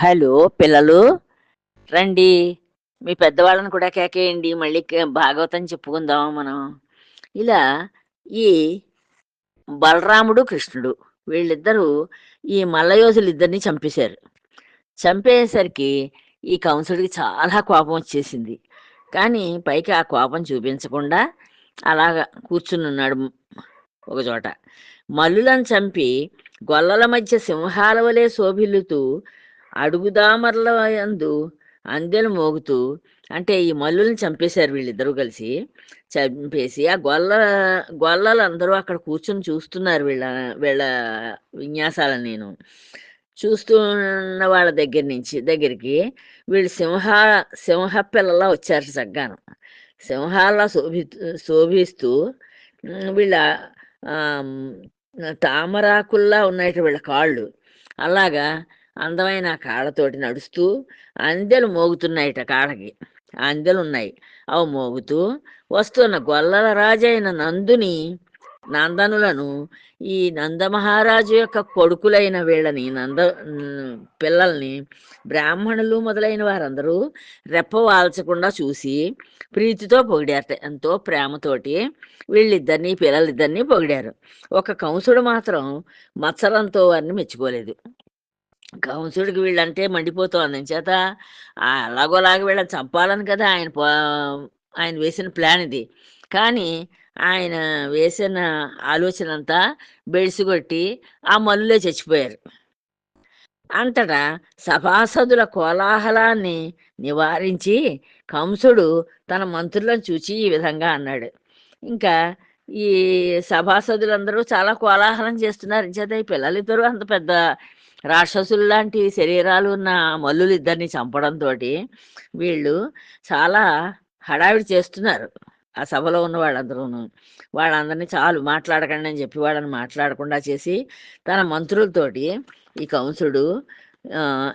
Hello పిల్లలు. రండి. మీ పెద్దవాళ్ళని కూడా కేకేయండి. మళ్ళీ భాగవతం చెప్పుకుందాం మనం. ఇలా ఈ బలరాముడు కృష్ణుడు వీళ్ళిద్దరూ ఈ మల్లయోధులు ఇద్దరిని చంపేశారు. చంపేసరికి ఈ కంసుడికి చాలా కోపం వచ్చేసింది. కానీ పైకి ఆ కోపం చూపించకుండా అలాగా కూర్చుని ఉన్నాడు మల్లులను చంపి గొల్లల మధ్య సింహాల వలె శోభిల్లుతూ అడుగుదామర్ల యందు అందెలు మోగుతూ అంటే ఈ మల్లుల్ని చంపేశారు వీళ్ళిద్దరూ కలిసి చంపేసి ఆ గొల్ల గొల్లలు అందరూ అక్కడ కూర్చొని చూస్తున్నారు వీళ్ళ వీళ్ళ విన్యాసాలను నేను. చూస్తున్న వాళ్ళ దగ్గర నుంచి దగ్గరికి వీళ్ళు సింహ సింహ పిల్లలా వచ్చారు సగ్గాను. సింహాల్లా శోభి శోభిస్తూ వీళ్ళ తామరాకుల్లా ఉన్నాయి వీళ్ళ కాళ్ళు. అలాగా అందమైన కాళ్ళతోటి నడుస్తూ అందెలు మోగుతున్నాయిట కాళ్ళకి. ఆ అందెలు ఉన్నాయి అవి మోగుతూ వస్తున్న గొల్లల రాజైన నందుని నందనులను ఈ నందమహారాజు యొక్క కొడుకులైన వీళ్ళని నంద పిల్లల్ని బ్రాహ్మణులు మొదలైన వారందరూ రెప్ప వాల్చకుండా చూసి ప్రీతితో పొగిడారట. ఎంతో ప్రేమతోటి వీళ్ళిద్దరిని పిల్లలిద్దరిని పొగిడారు. ఒక కంసుడు మాత్రం మత్సరంతో వారిని మెచ్చుకోలేదు. కంసుడికి వీళ్ళంటే మండిపోతోంది. చేత ఆ ఎలాగోలాగా వీళ్ళని చంపాలని కదా ఆయన పో- ఆయన వేసిన ప్లాన్ ఇది. కానీ ఆయన వేసిన ఆలోచన అంతా బెడిసిగొట్టి ఆ మల్లులే చచ్చిపోయారు. అంతటా సభాసదుల కోలాహలాన్ని నివారించి కంసుడు తన మంత్రులను చూచి ఈ విధంగా అన్నాడు. ఇంకా ఈ సభాసదులందరూ చాలా కోలాహలం చేస్తున్నారు. చేత ఈ పిల్లలిద్దరూ అంత పెద్ద రాక్షసులు లాంటి శరీరాలు ఉన్న మల్లులు ఇద్దరిని చంపడంతో వీళ్ళు చాలా హడావిడి చేస్తున్నారు ఆ సభలో ఉన్న వాళ్ళందరూ వాళ్ళందరినీ చాలు మాట్లాడకండి అని చెప్పి వాళ్ళని మాట్లాడకుండా చేసి తన మంత్రులతోటి ఈ కంసుడు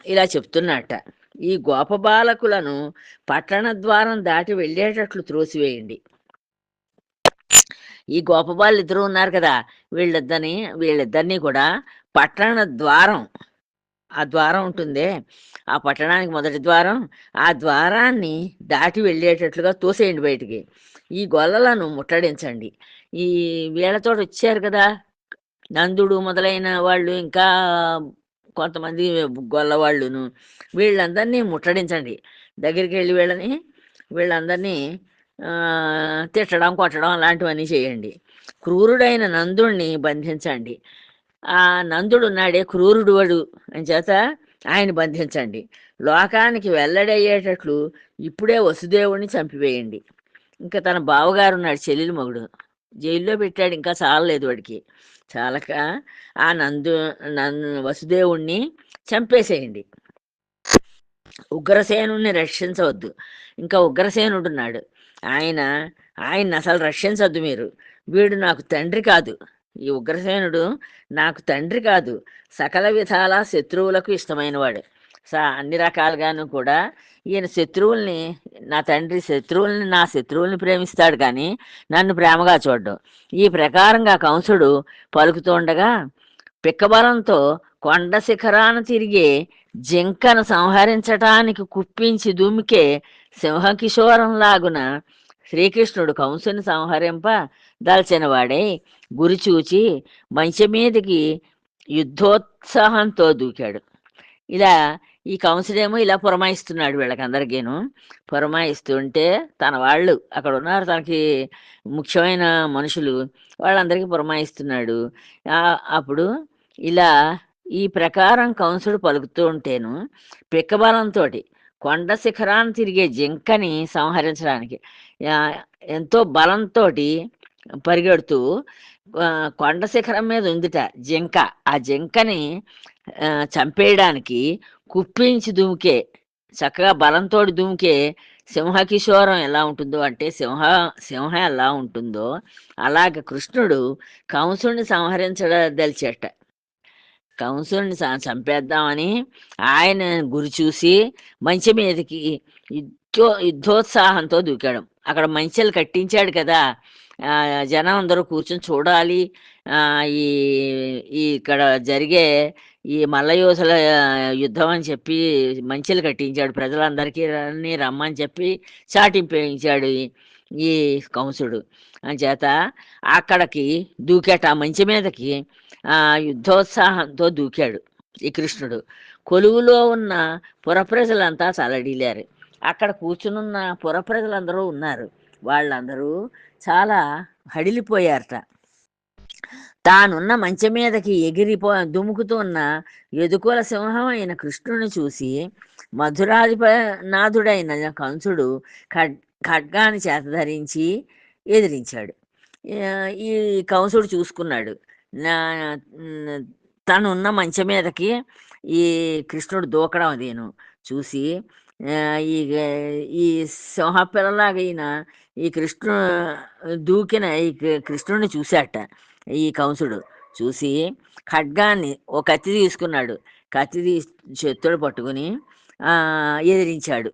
ఇలా చెప్తున్నట్ట. ఈ గోపబాలకులను పట్టణ ద్వారం దాటి వెళ్ళేటట్లు త్రోసివేయండి. ఈ గోపబాలు ఇద్దరు ఉన్నారు కదా వీళ్ళిద్దరిని వీళ్ళిద్దరినీ కూడా పట్టణ ద్వారం. ఆ ద్వారం ఉంటుందే. ఆ పట్టణానికి మొదటి ద్వారం. ఆ ద్వారాన్ని దాటి వెళ్ళేటట్లుగా తోసేయండి బయటికి. ఈ గొల్లలను ముట్టడించండి. ఈ వీళ్ళతో వచ్చారు కదా. నందుడు మొదలైన వాళ్ళు ఇంకా కొంతమంది గొల్లవాళ్ళును వీళ్ళందరినీ ముట్టడించండి. దగ్గరికి వెళ్ళి వీళ్ళని వీళ్ళందరినీ తిట్టడం కొట్టడం అలాంటివన్నీ చేయండి. క్రూరుడైన నందుడిని బంధించండి. ఆ నందుడు ఉన్నాడే క్రూరుడు వాడు. అని చేత? ఆయన బంధించండి. లోకానికి వెల్లడయ్యేటట్లు ఇప్పుడే వసుదేవుడిని చంపివేయండి. ఇంకా తన బావగారు ఉన్నాడు చెల్లెలు మగుడు. జైల్లో పెట్టాడు ఇంకా చాలలేదు వాడికి. చాలక ఆ నందు నన్ను వసుదేవుణ్ణి చంపేసేయండి. ఉగ్రసేనుణ్ణి రక్షించవద్దు. ఇంకా ఉగ్రసేనుడు ఉన్నాడు ఆయన ఆయన అసలు రక్షించవద్దు మీరు. వీడు నాకు తండ్రి కాదు. ఈ ఉగ్రసేనుడు నాకు తండ్రి కాదు. సకల విధాల శత్రువులకు ఇష్టమైనవాడు. సా అన్ని రకాలుగాను కూడా ఈయన శత్రువుల్ని నా తండ్రి శత్రువుల్ని నా శత్రువుల్ని ప్రేమిస్తాడు కానీ నన్ను ప్రేమగా చూడడం. ఈ ప్రకారంగా కంసుడు పలుకుతుండగా పిక్కబలంతో కొండ శిఖరాన తిరిగే జింకను సంహరించటానికి కుప్పించి దుమికే సింహకిశోరంలాగున శ్రీకృష్ణుడు కంసుని సంహరింప దాల్చినవాడై గురిచూచి గురి మంచి మీదకి యుద్ధోత్సాహంతో దూకాడు. ఇలా ఈ కంసుడేమో ఇలా పురమాయిస్తున్నాడు వీళ్ళకందరికీను. పురమాయిస్తుంటే తన వాళ్ళు అక్కడ ఉన్నారు తనకి ముఖ్యమైన మనుషులు వాళ్ళందరికీ పురమాయిస్తున్నాడు. అప్పుడు ఇలా ఈ ప్రకారం కంసుడు పలుకుతూ ఉంటేను పిక్కబలంతో కొండ శిఖరాన్ని తిరిగే జింకని సంహరించడానికి ఎంతో బలంతో పరిగెడుతూ కొండ శిఖరం మీద ఉందిట జింక. ఆ జింకని చంపేయడానికి కుప్పించి దుమికే చక్కగా బలంతో దుమికే సింహకిశోరం ఎలా ఉంటుందో అంటే సింహ సింహం ఎలా ఉంటుందో అలాగే కృష్ణుడు కంసుడిని సంహరించదలిచేట. కంసుని చంపేద్దామని ఆయన గురి చూసి మంచి మీదకి యుద్ధో యుద్ధోత్సాహంతో దూకాడు. అక్కడ మంచెలు కట్టించాడు కదా. జనం అందరూ కూర్చొని చూడాలి. ఈ ఇక్కడ జరిగే ఈ మల్లయోధుల యుద్ధం అని చెప్పి మంచెలు కట్టించాడు. ప్రజలందరికీ అన్ని రమ్మని చెప్పి చాటింపించాడు ఈ- కంసుడు అని చేత అక్కడికి దూకేట ఆ మంచి మీదకి యుద్ధోత్సాహంతో దూకాడు ఈ కృష్ణుడు. కొలువులో ఉన్న పురప్రజలంతా చలడిల్లారు అక్కడ కూర్చునున్న పురప్రజలందరూ ఉన్నారు. వాళ్ళందరూ చాలా హడిలిపోయారట. తానున్న మంచం మీదకి ఎగిరిపో దుముకుతూ ఉన్న ఎదుకుల సింహం అయిన కృష్ణుని చూసి మధురాధిప నాథుడైన కంసుడు ఖడ్గాని చేత ధరించి ఎదిరించాడు. ఈ కంసుడు చూసుకున్నాడు. తనున్న మంచం మీదకి ఈ కృష్ణుడు దూకడం అదేను. చూసి ఈ ఈ సింహపిల్లలాగా ఈయన ఈ కృష్ణు దూకిన ఈ కృష్ణుడిని చూశాట ఈ కంసుడు. చూసి ఖడ్గాన్ని ఓ కత్తి తీసుకున్నాడు. కత్తి తీసి చేతుడు పట్టుకుని ఎదిరించాడు.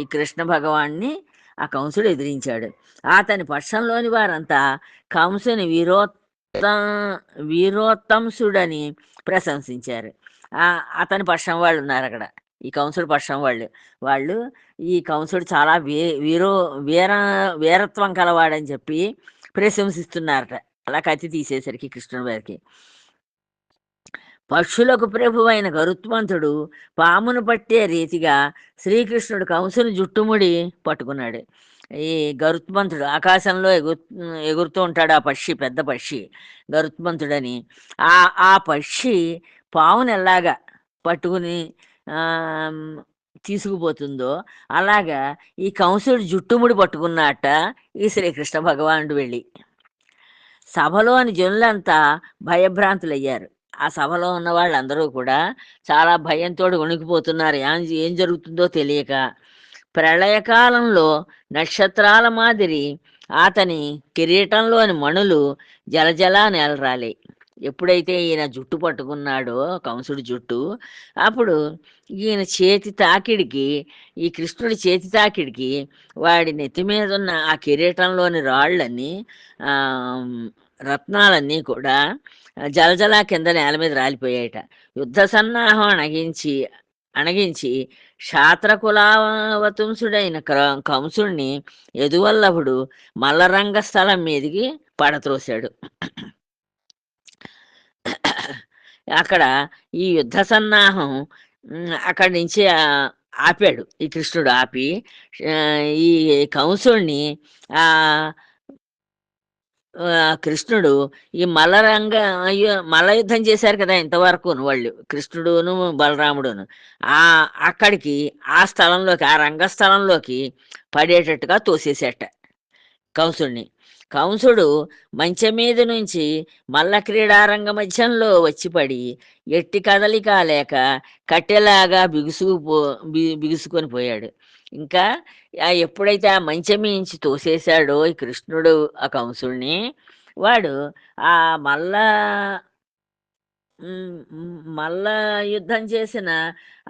ఈ కృష్ణ భగవాన్ని ఆ కంసుడు ఎదిరించాడు. అతని పక్షంలోని వారంతా కంసుని విరోత్ వీరోత్తంసుడని ప్రశంసించారు. ఆ, అతని పక్షం వాళ్ళు ఉన్నారు అక్కడ. ఈ కంసుడు పక్షం వాళ్ళు. వాళ్ళు ఈ కంసుడు చాలా వీ వీరో వీర వీరత్వం కలవాడని చెప్పి ప్రశంసిస్తున్నారట. అలా కత్తి తీసేసరికి కృష్ణుడి వారికి. పక్షులకు ప్రభువైన గరుత్మంతుడు పామును పట్టే రీతిగా శ్రీకృష్ణుడు కంసుని జుట్టుముడి పట్టుకున్నాడు. ఈ గరుత్మంతుడు ఆకాశంలో ఎగు ఎగురుతూ ఉంటాడు ఆ పక్షి పెద్ద పక్షి గరుత్మంతుడని. ఆ ఆ పక్షి పావును ఎలాగా పట్టుకుని తీసుకుపోతుందో అలాగా ఈ కంసుడు జుట్టుముడి పట్టుకున్నట్ట ఈ శ్రీకృష్ణ భగవానుడు వెళ్ళి. సభలోని జనులంతా భయభ్రాంతులయ్యారు. ఆ సభలో ఉన్న వాళ్ళందరూ కూడా చాలా భయంతో వణికిపోతున్నారు. ఏం ఏం జరుగుతుందో తెలియక ప్రళయకాలంలో నక్షత్రాల మాదిరి అతని కిరీటంలోని మణులు జలజలా నేలరాలి. ఎప్పుడైతే ఈయన జుట్టు పట్టుకున్నాడో కంసుడి జుట్టు అప్పుడు ఈయన చేతి తాకిడికి ఈ కృష్ణుడి చేతి తాకిడికి వాడి నెత్తి మీద ఉన్న ఆ కిరీటంలోని రాళ్ళన్నీ రత్నాలన్నీ కూడా జలజల కింద నేల మీద రాలిపోయాయట. యుద్ధ సన్నాహం అణగించి అణగించి క్షాత్రకులావతంసుడైన కంసుణ్ణి కంసుడిని ఎదువల్లభుడు మల్లరంగ స్థలం మీదికి పడత్రోశాడు. అక్కడ ఈ యుద్ధ సన్నాహం అక్కడి నుంచి ఆపాడు. ఈ కృష్ణుడు ఆపి ఈ కంసుణ్ణి ఆ, కృష్ణుడు ఈ మలరంగ అయ్యో మలయుద్ధం చేశారు కదా ఇంతవరకు వాళ్ళు. కృష్ణుడును బలరాముడును. ఆ అక్కడికి ఆ స్థలంలోకి ఆ రంగస్థలంలోకి పడేటట్టుగా తోసేసేట కంసుడిని కంసుడు మంచం మీద నుంచి మల్ల క్రీడారంగ మధ్యంలో వచ్చి పడి ఎట్టి కదలిక లేక కట్టెలాగా బిగుసుకుపో బి- బిగుసుకొని పోయాడు. ఇంకా ఎప్పుడైతే ఆ మంచం నుంచి తోసేశాడో ఈ కృష్ణుడు ఆ కంసుడిని వాడు ఆ మల్ల మల్ల యుద్ధం చేసిన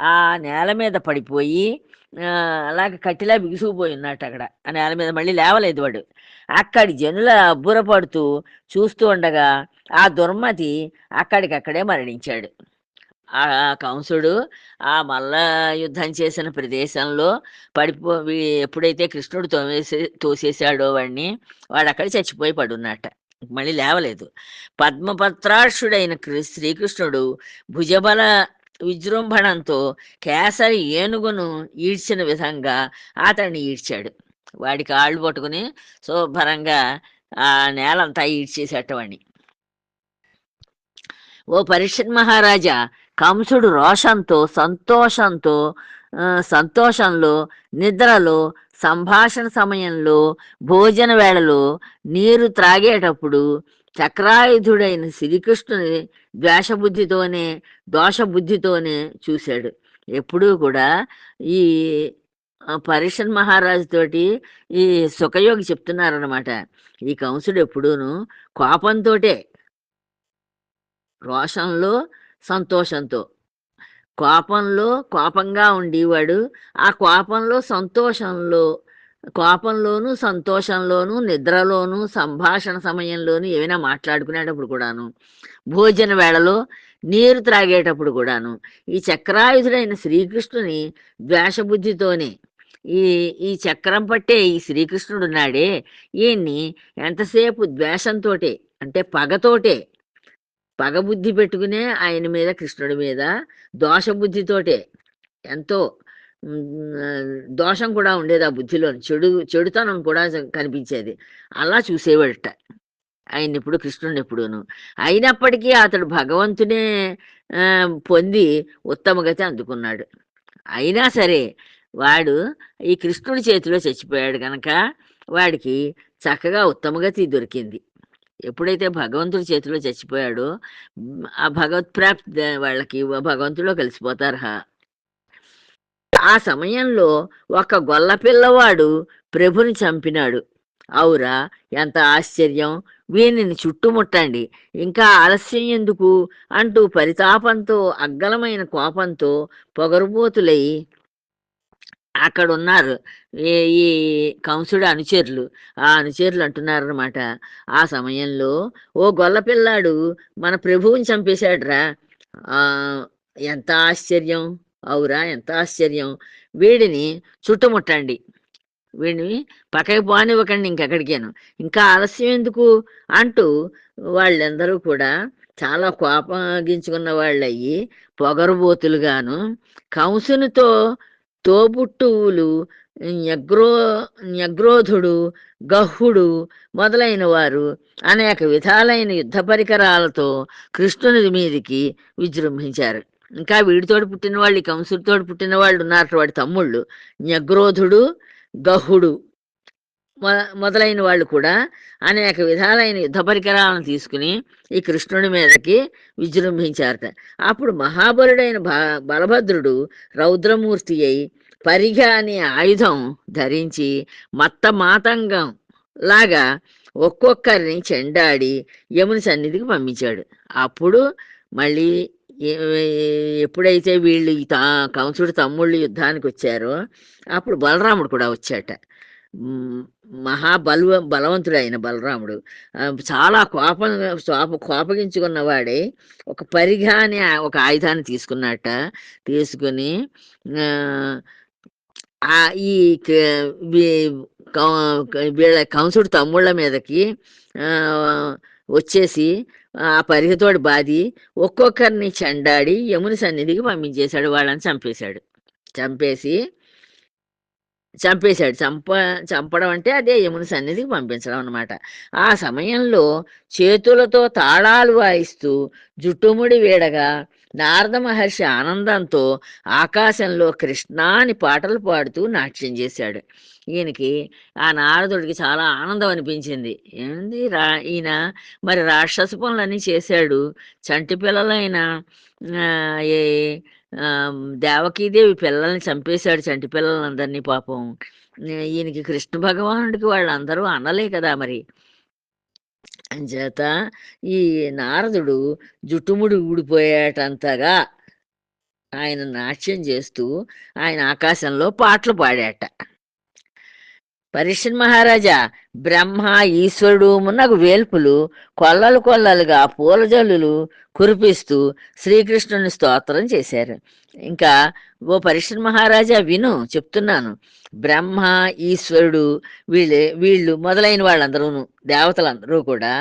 ఆ నేల మీద పడిపోయి ఆ, అలాగ కట్టిలా బిగుసుకుపోయి ఉన్నట్టు అక్కడ. ఆ నేల మీద మళ్ళీ లేవలేదు వాడు. అక్కడి జనుల అబ్బురపడుతూ చూస్తూ ఉండగా ఆ దుర్మతి అక్కడికక్కడే మరణించాడు. ఆ కంసుడు ఆ మల్ల యుద్ధం చేసిన ప్రదేశంలో పడిపో ఎప్పుడైతే కృష్ణుడు తోసేసి తోసేసాడో వాడిని వాడు అక్కడ చచ్చిపోయి పడున్నట్ట మళ్ళీ లేవలేదు. పద్మపత్రాక్షుడైన శ్రీకృష్ణుడు భుజబల విజృంభణంతో కేసరి ఏనుగును ఈడ్చిన విధంగా అతన్ని ఈడ్చాడు. వాడి కాళ్ళు పట్టుకుని శుభ్రంగా ఆ నేలంతా ఈడ్చేసేటవాడిని ఓ పరిషత్ మహారాజా కంసుడు రోషంతో సంతోషంతో సంతోషంలో నిద్రలో సంభాషణ సమయంలో భోజన వేళలో నీరు త్రాగేటప్పుడు చక్రాయుధుడైన శ్రీకృష్ణుని ద్వేషబుద్ధితోనే దోషబుద్ధితోనే చూశాడు. ఎప్పుడూ కూడా ఈ పరిషన్ మహారాజు తోటి ఈ సుఖయోగి చెప్తున్నారనమాట ఈ కంసుడు ఎప్పుడూను కోపంతోటే రోషంలో సంతోషంతో. కోపంలో కోపంగా ఉండేవాడు. ఆ కోపంలో సంతోషంలో కోపంలోను సంతోషంలోను నిద్రలోను సంభాషణ సమయంలోను ఏమైనా మాట్లాడుకునేటప్పుడు కూడాను భోజన వేళలో నీరు త్రాగేటప్పుడు కూడాను ఈ చక్రాయుధుడైన శ్రీకృష్ణుని ద్వేషబుద్ధితోనే ఈ ఈ చక్రం పట్టే ఈ శ్రీకృష్ణుడు ఉన్నాడే ఈయన్ని ఎంతసేపు ద్వేషంతోటే అంటే పగతోటే పగబుద్ధి పెట్టుకునే ఆయన మీద కృష్ణుడి మీద దోషబుద్ధితోటే ఎంతో దోషం కూడా ఉండేది ఆ బుద్ధిలో చెడు చెడుతనం కూడా కనిపించేది. అలా చూసేవాడట. ఆయన ఇప్పుడు కృష్ణుడిని ఎప్పుడూను. అయినప్పటికీ అతడు భగవంతునే పొంది ఉత్తమ గతి అందుకున్నాడు. అయినా సరే వాడు ఈ కృష్ణుడి చేతిలో చచ్చిపోయాడు కనుక వాడికి చక్కగా ఉత్తమగతి దొరికింది. ఎప్పుడైతే భగవంతుడి చేతిలో చచ్చిపోయాడో ఆ భగవత్ ప్రాప్తి వాళ్ళకి భగవంతుడిలో కలిసిపోతారు. హా. ఆ సమయంలో ఒక గొల్ల పిల్లవాడు ప్రభుని చంపినాడు. అవురా ఎంత ఆశ్చర్యం. వీనిని చుట్టుముట్టండి. ఇంకా ఆలస్యం ఎందుకు? అంటూ పరితాపంతో అగ్గలమైన కోపంతో పొగరుబోతులై అక్కడ ఉన్నారు ఈ కంసుడు అనుచరులు ఆ అనుచరులు అంటున్నారు అనమాట ఆ సమయంలో ఓ గొల్ల పిల్లాడు మన ప్రభువుని చంపేశాడురా. ఆ ఎంత ఆశ్చర్యం అవురా ఎంత ఆశ్చర్యం. వీడిని చుట్టుముట్టండి. వీడిని పక్కకి పోనివ్వకండి ఇంకెక్కడికేను. ఇంకా ఆలస్యం ఎందుకు? అంటూ వాళ్ళందరూ కూడా చాలా కోపగించుకున్న వాళ్ళయ్యి పొగరుబోతులుగాను కంసునితో తోబుట్టువులు న్యగ్రో న్యగ్రోధుడు గహుడు మొదలైన వారు అనేక విధాలైన యుద్ధ పరికరాలతో కృష్ణుని మీదికి విజృంభించారు. ఇంకా వీడితోటి పుట్టిన వాళ్ళు కంసుడితోడు కంసుడితోటి పుట్టిన వాళ్ళు ఉన్నారు వాడి తమ్ముళ్ళు. న్యగ్రోధుడు గహుడు మొదలైన వాళ్ళు కూడా అనేక విధాలైన యుద్ధ పరికరాలను తీసుకుని ఈ కృష్ణుడి మీదకి విజృంభించారట. అప్పుడు మహాబలుడైన బ బలభద్రుడు రౌద్రమూర్తి అయి పరిఘ అనే ఆయుధం ధరించి మత్త మాతంగం లాగా ఒక్కొక్కరిని చెండాడి యముని సన్నిధికి పంపించాడు. అప్పుడు మళ్ళీ ఎప్పుడైతే వీళ్ళు తా కంసుడు తమ్ముళ్ళు యుద్ధానికి వచ్చారో అప్పుడు బలరాముడు కూడా వచ్చాట. మహాబలవ బలవంతుడైన బలరాముడు. చాలా కోపం కోప కోపగించుకున్నవాడే ఒక పరిగా అనే ఒక ఆయుధాన్ని తీసుకున్నట్ట. తీసుకుని ఆ, ఈ కౌ- వీళ్ళ కంసుడు తమ్ముళ్ళ మీదకి వచ్చేసి ఆ పరిగతోడు బాది ఒక్కొక్కరిని చెండాడి యముని సన్నిధికి పంపించేశాడు. వాళ్ళని చంపేశాడు. చంపేసి చంపేశాడు. చంప చంపడం అంటే అదే యముని సన్నిధికి పంపించడం అన్నమాట. ఆ సమయంలో చేతులతో తాళాలు వాయిస్తూ జుట్టుముడి వీడగా నారద మహర్షి ఆనందంతో ఆకాశంలో కృష్ణ అని పాటలు పాడుతూ నాట్యం చేశాడు. ఈయనకి ఆ నారదుడికి చాలా ఆనందం అనిపించింది. ఏంది రా ఈయన మరి రాక్షస పనులన్నీ చేశాడు. చంటి పిల్లలైన ఏ దేవకీదేవి పిల్లల్ని చంపేశాడు చంటి పిల్లలందరినీ పాపం. ఈయనకి కృష్ణ భగవానుడికి వాళ్ళందరూ అనలే కదా మరి. అంచేత ఈ నారదుడు జుట్టుముడి ఊడిపోయేటంతగా ఆయన నాట్యం చేస్తూ ఆయన ఆకాశంలో పాటలు పాడాట. పరీక్షన్ మహారాజా బ్రహ్మ ఈశ్వరుడు మున్నగు వేల్పులు కొల్లలు కొల్లలుగా పూలజల్లులు కురిపిస్తూ శ్రీకృష్ణుని స్తోత్రం చేశారు. ఇంకా ఓ పరీక్షన్ మహారాజా విను చెప్తున్నాను. బ్రహ్మ ఈశ్వరుడు వీళ్ళే వీళ్ళు మొదలైన వాళ్ళందరూను దేవతలందరూ కూడా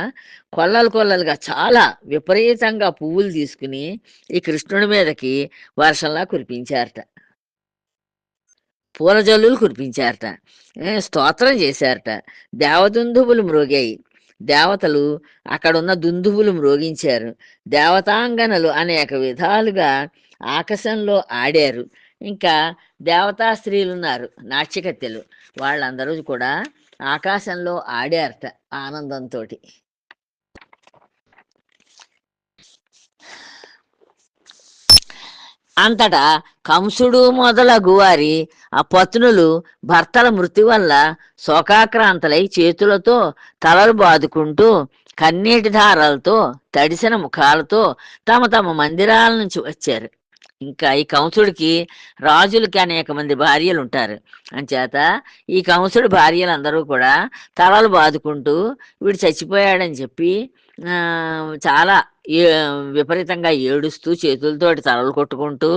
కొల్లలు కొల్లలుగా చాలా విపరీతంగా పువ్వులు తీసుకుని ఈ కృష్ణుడి మీదకి వర్షంలా కురిపించారట. పూల జల్లులు కురిపించారట స్తోత్రం చేశారట. దేవదుందువులు మ్రోగాయి. దేవతలు అక్కడున్న దుందువులు మ్రోగించారు. దేవతాంగనలు అనేక విధాలుగా ఆకాశంలో ఆడారు. ఇంకా దేవతా స్త్రీలు ఉన్నారు నాట్యకత్తెలు వాళ్ళందరూ కూడా ఆకాశంలో ఆడారట ఆనందంతో అంతటా కంసుడు మొదలగు వారి ఆ పత్నులు భర్తల మృతి వల్ల శోకాక్రాంతలై చేతులతో తలలు బాదుకుంటూ కన్నీటి దారాలతో తడిసిన ముఖాలతో తమ తమ మందిరాల నుంచి వచ్చారు. ఇంకా ఈ కంసుడికి రాజులకి అనేక మంది భార్యలు ఉంటారు అంచేత ఈ కంసుడు భార్యలందరూ కూడా తలలు బాదుకుంటూ వీడు చచ్చిపోయాడని చెప్పి చాలా విపరీతంగా ఏడుస్తూ చేతులతోటి తలలు కొట్టుకుంటూ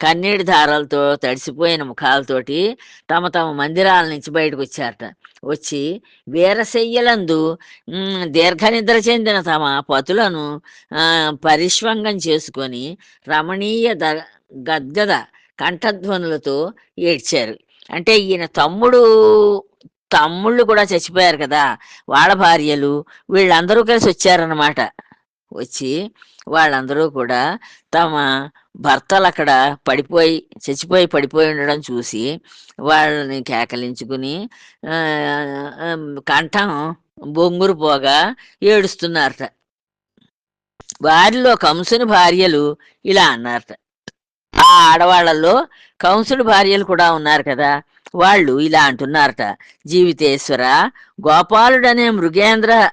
కన్నీటి ధారాలతో తడిసిపోయిన ముఖాలతోటి తమ తమ మందిరాల నుంచి బయటకు వచ్చారట వచ్చి వీరశయ్యలందు దీర్ఘనిద్ర చెందిన తమ పతులను పరిష్వంగం చేసుకొని రమణీయ ద గద్గద కంఠధ్వనులతో ఏడ్చారు. అంటే ఈయన తమ్ముడు తమ్ముళ్ళు కూడా చచ్చిపోయారు కదా వాళ్ళ భార్యలు వీళ్ళందరూ కలిసి వచ్చారన్నమాట. వచ్చి వాళ్ళందరూ కూడా తమ భర్తలు అక్కడ పడిపోయి చచ్చిపోయి పడిపోయి ఉండడం చూసి వాళ్ళని కేకలించుకుని కంఠం బొంగురు పోగా ఏడుస్తున్నారట. వారిలో కంసుని భార్యలు ఇలా అన్నారట. ఆ ఆడవాళ్ళలో కంసుడి భార్యలు కూడా ఉన్నారు కదా వాళ్ళు ఇలా అంటున్నారట జీవితేశ్వర గోపాలుడనే మృగేంద్ర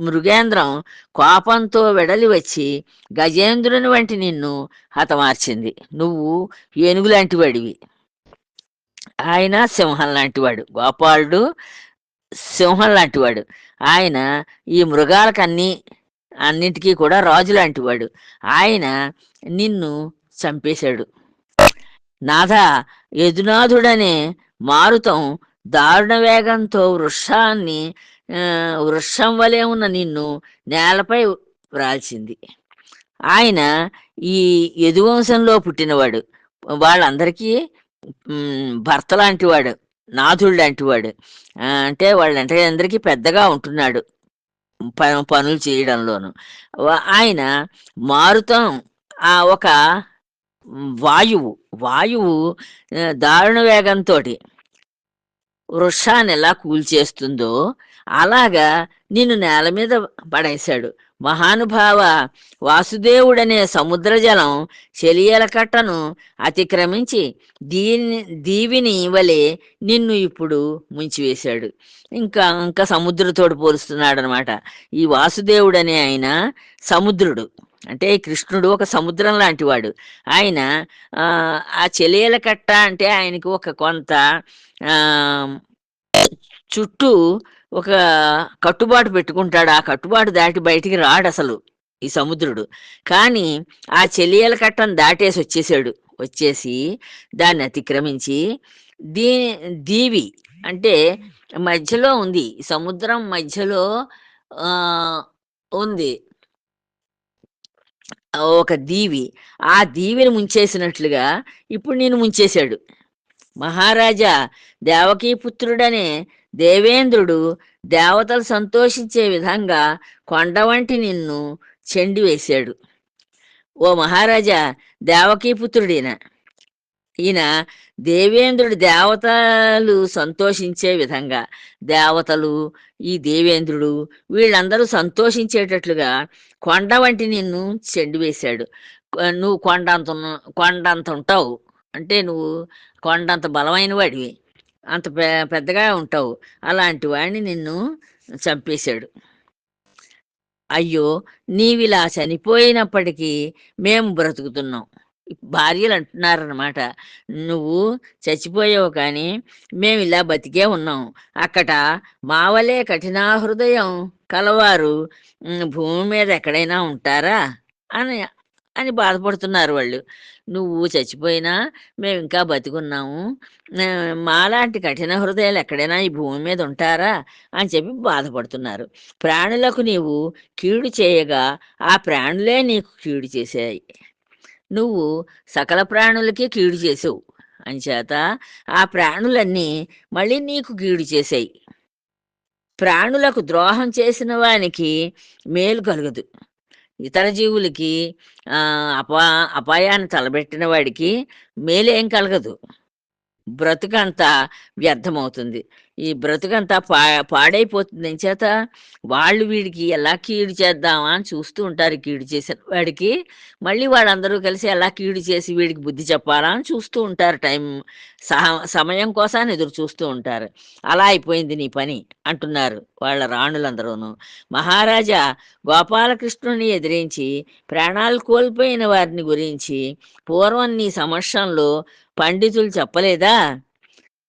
మృగేంద్రం కోపంతో వెడలి వచ్చి గజేంద్రుని వంటి నిన్ను హతమార్చింది. నువ్వు ఏనుగు లాంటివాడివి ఆయన సింహం లాంటివాడు గోపాలుడు సింహం లాంటివాడు ఆయన ఈ మృగాలకన్నీ అన్నిటికీ కూడా రాజు లాంటివాడు ఆయన నిన్ను చంపేశాడు. నాథ యదునాథుడనే మారుతం దారుణ వేగంతో వృక్షాన్ని వృక్షం వలె ఉన్న నిన్ను నేలపై వ్రాల్చింది ఆయన ఈ యదువంశంలో పుట్టినవాడు. వాళ్ళందరికీ భర్త లాంటివాడు నాథుడు లాంటివాడు. అంటే వాళ్ళంటే అందరికీ పెద్దగా ఉంటున్నాడు. ప- పనులు చేయడంలోను. ఆయన మారుతం. ఆ ఒక వాయువు వాయువు దారుణ వేగంతో వృక్షాన్ని ఎలా కూల్చేస్తుందో అలాగా నిన్ను నేల మీద పడేశాడు. మహానుభావ వాసుదేవుడనే సముద్ర జలం చెలియల కట్టను అతిక్రమించి దీని దీవిని వలె నిన్ను ఇప్పుడు ముంచివేశాడు. ఇంకా ఇంకా సముద్రతోడు పోలుస్తున్నాడు అనమాట ఈ వాసుదేవుడనే ఆయన సముద్రుడు. అంటే కృష్ణుడు ఒక సముద్రం లాంటివాడు. ఆయన ఆ, ఆ చెలియల కట్ట అంటే ఆయనకి ఒక కొంత చుట్టూ ఒక కట్టుబాటు పెట్టుకుంటాడు. ఆ కట్టుబాటు దాటి బయటికి రాడు అసలు ఈ సముద్రుడు. కానీ ఆ చెలియల కట్టను దాటేసి వచ్చేసాడు. వచ్చేసి దాన్ని అతిక్రమించి దీ దీవి అంటే మధ్యలో ఉంది. ఈ సముద్రం మధ్యలో ఉంది. ఒక దీవి. ఆ దీవిని ముంచేసినట్లుగా ఇప్పుడు నేను ముంచేశాడు. మహారాజా దేవకీపుత్రుడనే దేవేంద్రుడు దేవతలు సంతోషించే విధంగా కొండ వంటి నిన్ను చెండి వేశాడు. ఓ మహారాజా దేవకీపుత్రుడిన ఈయన దేవేంద్రుడి దేవతలు సంతోషించే విధంగా దేవతలు ఈ దేవేంద్రుడు వీళ్ళందరూ సంతోషించేటట్లుగా కొండ వంటి నిన్ను చెండి వేశాడు. నువ్వు కొండంత కొండంత ఉంటావు. అంటే నువ్వు కొండంత బలమైన వాడివి. అంత పెద్దగా ఉంటావు. అలాంటి వాడిని నిన్ను చంపేశాడు. అయ్యో నీవిలా చనిపోయినప్పటికీ మేము బ్రతుకుతున్నాం. భార్యలు అంటున్నారనమాట నువ్వు చచ్చిపోయావు కానీ మేము ఇలా బతికే ఉన్నాం. అక్కట మావలే కఠినా హృదయం కలవారు. భూమి మీద ఎక్కడైనా ఉంటారా? అని అని బాధపడుతున్నారు వాళ్ళు. నువ్వు చచ్చిపోయినా మేము ఇంకా బతికున్నాము. మాలాంటి కఠిన హృదయాలు ఎక్కడైనా ఈ భూమి మీద ఉంటారా? అని చెప్పి బాధపడుతున్నారు. ప్రాణులకు నీవు కీడు చేయగా ఆ ప్రాణులే నీకు కీడు చేశాయి. నువ్వు సకల ప్రాణులకే కీడు చేసావు. అంచేత ఆ ప్రాణులన్నీ మళ్ళీ నీకు కీడు చేశాయి. ప్రాణులకు ద్రోహం చేసిన వానికి మేలు కలగదు. ఇతర జీవులకి అపా అపాయాన్ని తలబెట్టిన వాడికి మేలేం కలగదు. బ్రతుకంతా వ్యర్థమవుతుంది. ఈ బ్రతుకంతా పా పాడైపోతుంది. చేత వాళ్ళు వీడికి ఎలా కీడు చేద్దామా అని చూస్తూ ఉంటారు కీడు చేసిన వాడికి. మళ్ళీ వాళ్ళందరూ కలిసి ఎలా కీడు చేసి వీడికి బుద్ధి చెప్పాలా అని చూస్తూ ఉంటారు. టైం సహ సమయం కోసం ఎదురు చూస్తూ ఉంటారు. అలా అయిపోయింది నీ పని అంటున్నారు వాళ్ళ రాణులందరూను. మహారాజా గోపాలకృష్ణుని ఎదిరించి ప్రాణాలు కోల్పోయిన వారిని గురించి పూర్వం నీ సమక్షంలో పండితులు చెప్పలేదా?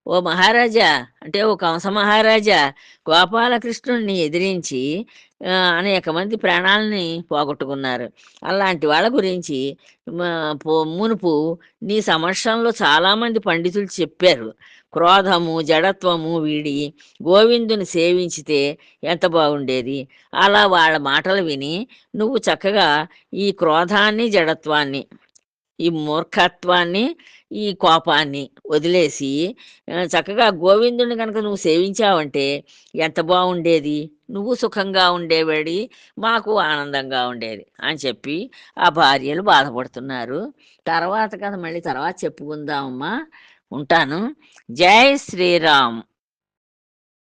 ఓ మహారాజా అంటే ఓ కంస మహారాజా గోపాలకృష్ణుడిని ఎదిరించి అనేక మంది ప్రాణాలని పోగొట్టుకున్నారు. అలాంటి వాళ్ళ గురించి మునుపు నీ సమక్షంలో చాలామంది పండితులు చెప్పారు. క్రోధము జడత్వము వీడి గోవిందుని సేవించితే ఎంత బాగుండేది? అలా వాళ్ళ మాటలు విని నువ్వు చక్కగా ఈ క్రోధాన్ని జడత్వాన్ని ఈ మూర్ఖత్వాన్ని ఈ కోపాన్ని వదిలేసి చక్కగా గోవిందుని కనుక నువ్వు సేవించావంటే ఎంత బాగుండేది నువ్వు సుఖంగా ఉండేవాడి మాకు ఆనందంగా ఉండేది అని చెప్పి ఆ భార్యలు బాధపడుతున్నారు. తర్వాత కథ మళ్ళీ తర్వాత చెప్పుకుందామమ్మా. ఉంటాను. జై శ్రీరామ్.